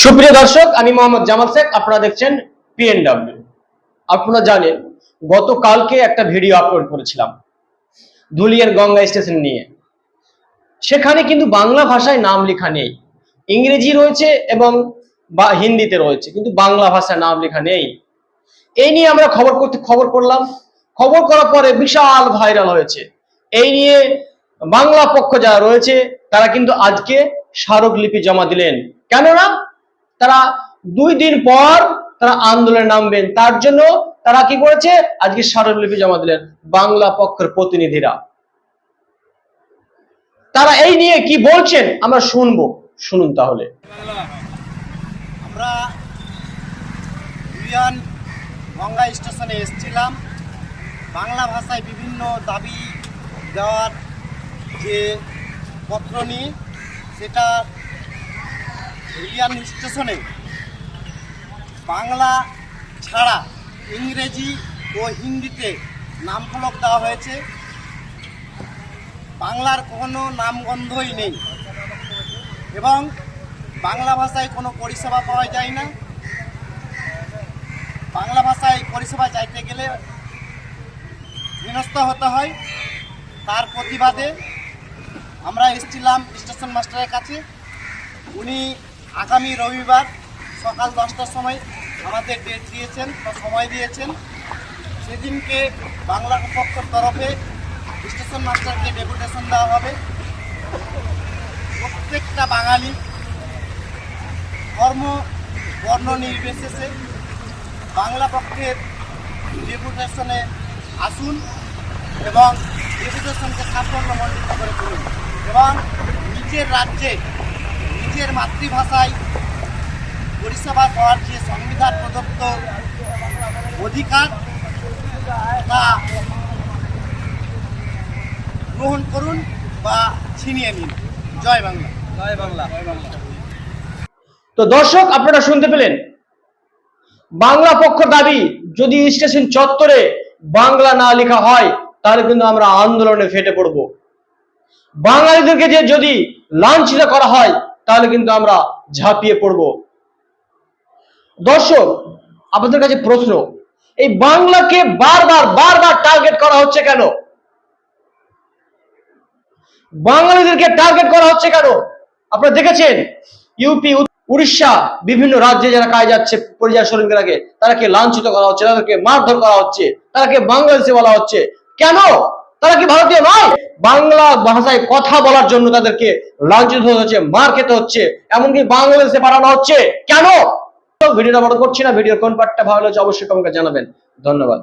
সুপ্রিয় দর্শক, আমি মোহাম্মদ জামাল শেখ, আপনারা দেখছেন পিএনডব্লিউ আপনারা জানেন, গতকালকে একটা ভিডিও আপলোড করেছিলাম, ধুলিয়ার গঙ্গা স্টেশন নিয়ে। সেখানে কিন্তু বাংলা ভাষায় নাম লেখা নেই। ইংরেজি রয়েছে এবং বা হিন্দিতে রয়েছে, কিন্তু বাংলা ভাষায় নাম লেখা নেই। এই নিয়ে আমরা খবর করতে খবর করলাম। খবর করার পরে বিশাল ভাইরাল হয়েছে। এই নিয়ে বাংলা পক্ষ যারা রয়েছে, তারা কিন্তু আজকে স্মারকলিপি জমা দিলেন। কেননা তারা দুই দিন পর তারা আন্দোলনে নামবেন। তার জন্য তারা কি করেছে? আজকে স্মারকলিপি জমা দিলেন বাংলা পক্ষের প্রতিনিধিরা। তারা এই নিয়ে কি বলছেন? আমরা শুনব। শুনুন তাহলে। আমরা গঙ্গা স্টেশনে এসেছিলাম। বাংলা ভাষায় বিভিন্ন দাবি দেওয়ার যে পত্র নিয়ে, সেটা ইউনিয়ন স্টেশনে বাংলা ছাড়া ইংরেজি ও হিন্দিতে নামফলক দেওয়া হয়েছে। বাংলার কোনো নামগন্ধই নেই। এবং বাংলা ভাষায় কোনো পরিষেবা পাওয়া যায় না। বাংলা ভাষায় পরিষেবা চাইতে গেলে বিনস্ত হতে হয়। তার প্রতিবাদে আমরা এসেছিলাম স্টেশন মাস্টারের কাছে। উনি আগামী রবিবার সকাল দশটার সময় আমাদের ডেট দিয়েছেন বা সময় দিয়েছেন। সেদিনকে বাংলা পক্ষের তরফে স্টেশন মাস্টারকে ডেপুটেশন দেওয়া হবে। প্রত্যেকটা বাঙালি ধর্ম, বর্ণ নির্বিশেষে বাংলা পক্ষের ডেপুটেশনে আসুন এবং ডেপুটেশনকে সাফল্যমণ্ডিত করে তুলুন। এবং নিজের রাজ্যে নিজের মাতৃভাষায় পরিষেবা পাওয়ার যে সংবিধান প্রদত্ত অধিকার তা গ্রহণ করুন বা ছিনিয়ে নিন। জয় বাংলা জয় বাংলা। জয় বাংলা। তো দর্শক আপনারা শুনতে পেলেন বাংলা পক্ষ দাবি যদি স্টেশন চত্বরে বাংলা না লেখা হয় তাহলে কিন্তু আমরা আন্দোলনে ফেটে পড়ব। বাঙালিদেরকে যে যদি লাঞ্ছিত করা হয় তাহলে কিন্তু আমরা ঝাঁপিয়ে পড়ব। দর্শক, আপনাদের কাছে প্রশ্ন, এই বাংলাকে বারবার বারবার টার্গেট করা হচ্ছে কেন? বাঙালিদেরকে টার্গেট করা হচ্ছে কেন? আপনারা দেখেছেন ইউপি উড়িষ্যা, বিভিন্ন রাজ্যে যারা কাজ যাচ্ছে, পরিযায়ী শ্রমিকরাকে তারাকে লাঞ্ছিত করা হচ্ছে, তাদেরকে মারধর করা হচ্ছে, তারাকে বাংলাদেশে বলা হচ্ছে। কেন? তারা কি ভারতীয় নয়? বাংলা ভাষায় কথা বলার জন্য তাদেরকে লাঞ্ছিত হচ্ছে, মার খেতে হচ্ছে, এমনকি বাংলাদেশে পাঠানো হচ্ছে। কেন? ভিডিওটা বড় করছি না, ভিডিওর কোন পার্টটা ভালো হচ্ছে অবশ্যই তোমাকে জানাবেন। ধন্যবাদ।